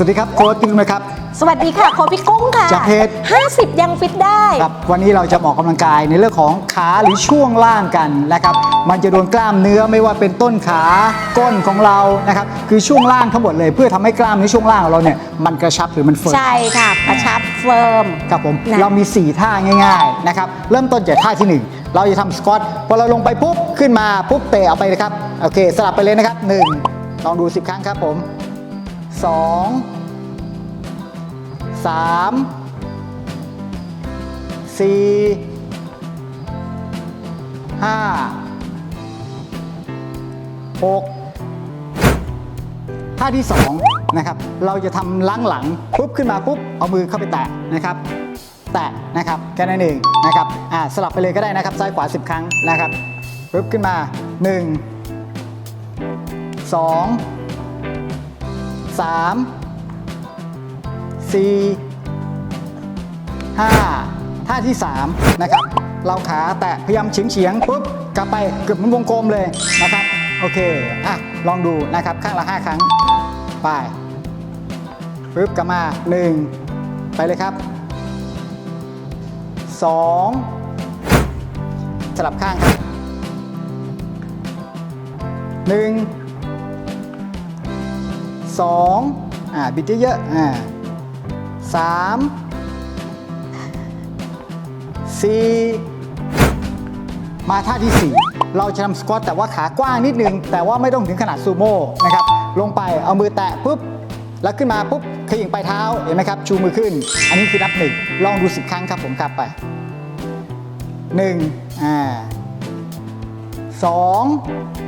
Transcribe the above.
สวัสดีครับโค้ชปิ๊กนะครับ สวัสดีค่ะโคชพี่กุ้งค่ะจากเพจ 50 ยังฟิตได้ ครับวันนี้เราจะมาออกกำลังกายในเรื่องของขาหรือช่วงล่างกันนะครับ มันจะโดนกล้ามเนื้อไม่ว่าเป็นต้นขาก้นของเรานะครับคือช่วงล่างทั้งหมดเลยเพื่อทำให้กล้ามในช่วงล่างของเราเนี่ยมันกระชับหรือมันเฟิร์มใช่ค่ะกระชับเฟิร์มครับผมนะเรามี 4 ท่าง่าย ๆนะครับ เริ่มต้นจากท่าที่ 1 เราจะทำสควอตพอเราลงไปปุ๊บขึ้นมาปุ๊บเตะเอาไปเลยครับโอเคสลับไปเลยนะครับ1ลองดู 10 ครั้งครับผม 2 3 4 5 6ท่าที่2นะครับเราจะทำล้างหลังปุ๊บขึ้นมาปุ๊บเอามือเข้าไปแตะนะครับ แตะนะครับแค่นั้นเองนะครับอ่าสลับไปเลยก็ได้นะครับซ้ายขวา 10 ครั้งนะครับปุ๊บขึ้นมา 1 2 3 4 5ท่าที่3นะครับ เราขาแตะพยายามเฉียงเฉียงๆปุ๊บกลับไปเกือบมันวงกลมเลยนะครับ โอเค อะ ลองดูนะครับ ข้างละ5ครั้ง ไปปุ๊บกลับมา1ไปเลยครับ2สลับข้างครับ1 2อ่าบิดเยอะๆอ่าสามสี่มาท่าที่ 4 เราจะทำสควอตแต่ว่าขากว้างนิดนึง แต่ว่าไม่ต้องถึงขนาดซูโม่นะครับ ลงไปเอามือแตะปุ๊บ แล้วขึ้นมาปุ๊บขย่งปลายเท้าเห็นไหมครับ ชูมือขึ้น อันนี้คือนับหนึ่งลองดู 10 ครั้งครับผมครับไป1อ่า2